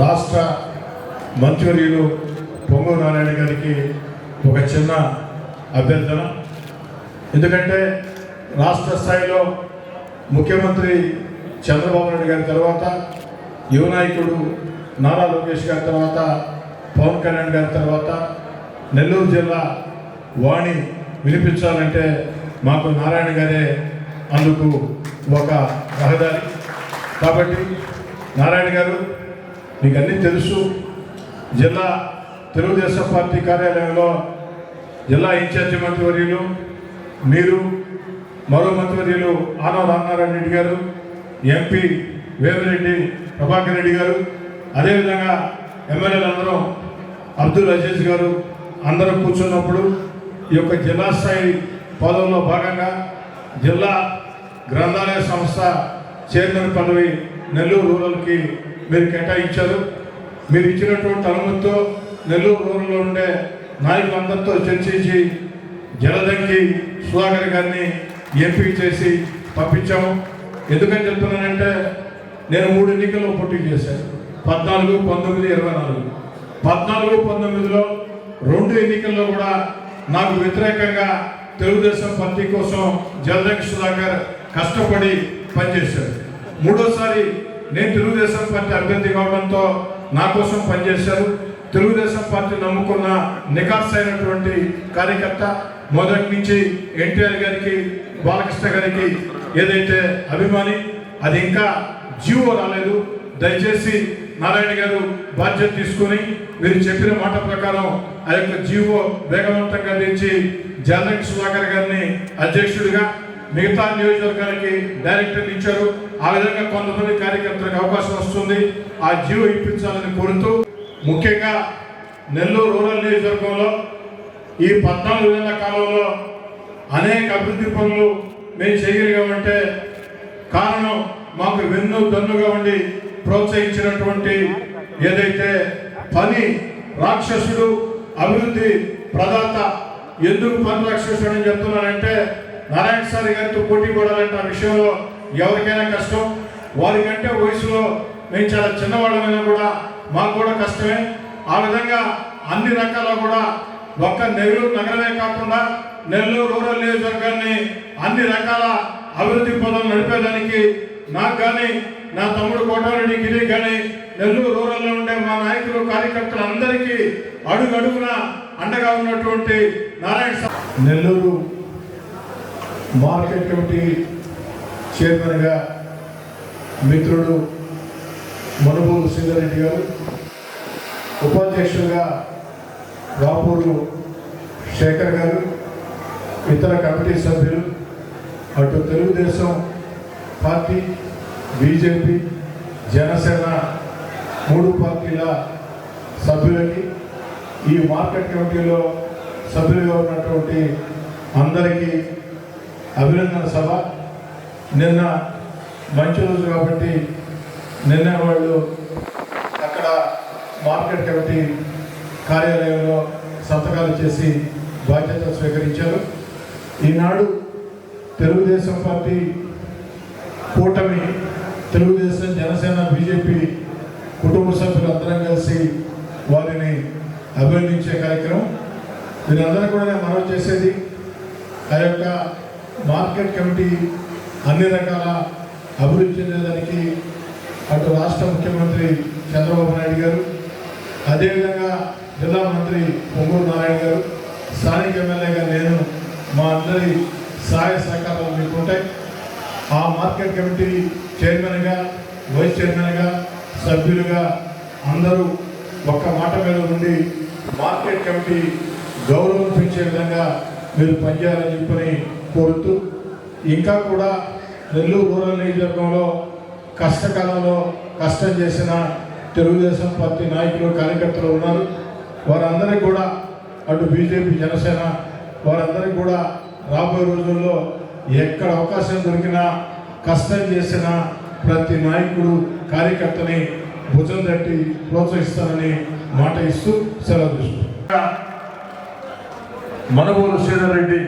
రాష్ట్ర మంత్రివర్యులు పొంగు నారాయణ గారికి ఒక చిన్న అభ్యర్థన. ఎందుకంటే రాష్ట్ర స్థాయిలో ముఖ్యమంత్రి చంద్రబాబు నాయుడు గారి తర్వాత యువనాయకుడు నారా లోకేష్ గారి తర్వాత పవన్ కళ్యాణ్ గారి తర్వాత నెల్లూరు జిల్లా వాణి వినిపించాలంటే మాకు నారాయణ గారే అందుకు ఒక రహదారి. కాబట్టి నారాయణ గారు మీకు అన్నీ తెలుసు. జిల్లా తెలుగుదేశం పార్టీ కార్యాలయంలో జిల్లా ఇన్ఛార్జి మంత్రివర్యులు మీరు మరో మంత్రివర్యులు ఆనవ రామనారాయణ రెడ్డి గారు ఎంపీ వేమిరెడ్డి ప్రభాకర్ రెడ్డి గారు అదేవిధంగా ఎమ్మెల్యేలు అందరం అబ్దుల్ అజీజ్ గారు అందరం కూర్చున్నప్పుడు ఈ యొక్క జిల్లా స్థాయి పదవుల్లో భాగంగా జిల్లా గ్రంథాలయ సంస్థ చైర్మన్ పదవి నెల్లూరు రూరల్కి మీరు కేటాయించారు. మీరు ఇచ్చినటువంటి అనుమతితో నెల్లూరు రూరల్లో ఉండే నాయకులందరితో చర్చించి జలదంకి సుధాకర్ గారిని ఎంపిక చేసి పంపించాము. ఎందుకని చెప్తున్నానంటే నేను మూడు ఎన్నికల్లో పోటీ చేశాను. పద్నాలుగు పంతొమ్మిది ఇరవై నాలుగు. పద్నాలుగు పంతొమ్మిదిలో రెండు ఎన్నికల్లో కూడా నాకు వ్యతిరేకంగా తెలుగుదేశం పార్టీ కోసం జలదంకి సుధాకర్ కష్టపడి పనిచేశాడు. మూడోసారి నేను తెలుగుదేశం పార్టీ అభ్యర్థి కావడంతో నా కోసం పనిచేశారు. తెలుగుదేశం పార్టీ నమ్ముకున్న నికాస్ అయినటువంటి కార్యకర్త మొదటి నుంచి ఎన్టీఆర్ గారికి బాలకృష్ణ గారికి ఏదైతే అభిమాని అది ఇంకా జీవో రాలేదు. దయచేసి నారాయణ గారు బాధ్యత తీసుకొని మీరు చెప్పిన మాట ప్రకారం ఆ యొక్క జీవో వేగవంతంగా తెచ్చి జలరంగ్ సుధాకర్ గారిని అధ్యక్షుడిగా మిగతా నియోజకవర్గానికి డైరెక్టర్లు ఇచ్చారు. ఆ విధంగా కొంతమంది కార్యకర్తలకు అవకాశం వస్తుంది. ఆ జీవో ఇప్పించాలని కోరుతూ ముఖ్యంగా నెల్లూరు రూరల్ నియోజకవర్గంలో ఈ పద్నాలుగు వేల కాలంలో అనేక అభివృద్ధి పనులు మేము చేయగలిగామంటే కారణం మాకు వెన్ను దన్నుగా ఉండి ప్రోత్సహించినటువంటి ఏదైతే పని రాక్షసుడు అభివృద్ధి ప్రదాత ఎందుకు పని రాక్షసుడు అని చెప్తున్నారంటే నారాయణ సార్ గారితో పోటీ పడాలంటే ఆ విషయంలో ఎవరికైనా కష్టం. వారికంటే వయసులో మేము చాలా చిన్నవాళ్ళమైనా కూడా మాకు కూడా కష్టమే. ఆ విధంగా అన్ని రకాల కూడా ఒక్క నెల్లూరు నగరమే కాకుండా నెల్లూరు రూరల్ నియోజకవర్గాన్ని అన్ని రకాల అభివృద్ధి పనులు నడిపేదానికి నాకు కానీ నా తమ్ముడు కోటారెడ్డి గిరి కానీ నెల్లూరు రూరల్లో ఉండే మా నాయకులు కార్యకర్తలు అందరికీ అడుగడుగున అండగా ఉన్నటువంటి నారాయణ నెల్లూరు మార్కెట్ కమిటీ చైర్మన్గా మిత్రుడు మనుబోలు సింగారెడ్డి గారు ఉపాధ్యక్షులుగా రాపూర్లు శేఖర్ గారు ఇతర కమిటీ సభ్యులు అటు తెలుగుదేశం పార్టీ బీజేపీ జనసేన మూడు పార్టీల సభ్యులకి ఈ మార్కెట్ కమిటీలో సభ్యులుగా ఉన్నటువంటి అందరికీ అభినందన సభ. నిన్న మంచి రోజు కాబట్టి నిన్న వాళ్ళు అక్కడ మార్కెట్ కమిటీ కార్యాలయంలో సంతకాలు చేసి బాధ్యత స్వీకరించారు. ఈనాడు తెలుగుదేశం పార్టీ కూటమి తెలుగుదేశం జనసేన బీజేపీ కుటుంబ సభ్యులందరం కలిసి వారిని అభినందించే కార్యక్రమం. వీరందరూ కూడా నేను మనవి చేసేది ఆ యొక్క మార్కెట్ కమిటీ అన్ని రకాల అభివృద్ధి చెందేదానికి అటు రాష్ట్ర ముఖ్యమంత్రి చంద్రబాబు నాయుడు గారు అదేవిధంగా జిల్లా మంత్రి పొంగూరు నారాయణ గారు స్థానిక ఎమ్మెల్యేగా నేను మా అందరి సహాయ సహకారాలు మీకు ఉంటాయి. ఆ మార్కెట్ కమిటీ చైర్మన్గా వైస్ చైర్మన్గా సభ్యులుగా అందరూ ఒక్క మాట మీద ఉండి మార్కెట్ కమిటీ గౌరవం పెంచే విధంగా మీరు పనిచేయాలని చెప్పని కోరుతూ ఇంకా కూడా నెల్లూరు రూరల్ నియోజకవర్గంలో కష్టకాలంలో కష్టం చేసిన తెలుగుదేశం పార్టీ నాయకులు కార్యకర్తలు ఉన్నారు. వారందరికీ కూడా అటు బీజేపీ జనసేన వారందరికీ కూడా రాబోయే రోజుల్లో ఎక్కడ అవకాశం దొరికినా కష్టం చేసిన ప్రతి నాయకుడు కార్యకర్తని భుజం తట్టి ప్రోత్సహిస్తానని మాట ఇస్తూ సెలవు తీసుకుంటాం మనబోలు శ్రీధర్ రెడ్డి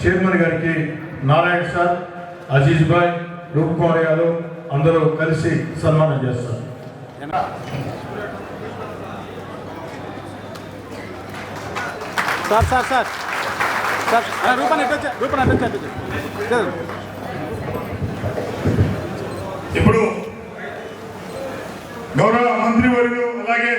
చైర్మన్ గారికి నారాయణ సార్ అజీజ్ భాయ్ రూప్ గారు అందరూ కలిసి సన్మానం చేస్తారు. Sir sir sir. సార్. ఇప్పుడు గౌరవ మంత్రివర్యులు అలాగే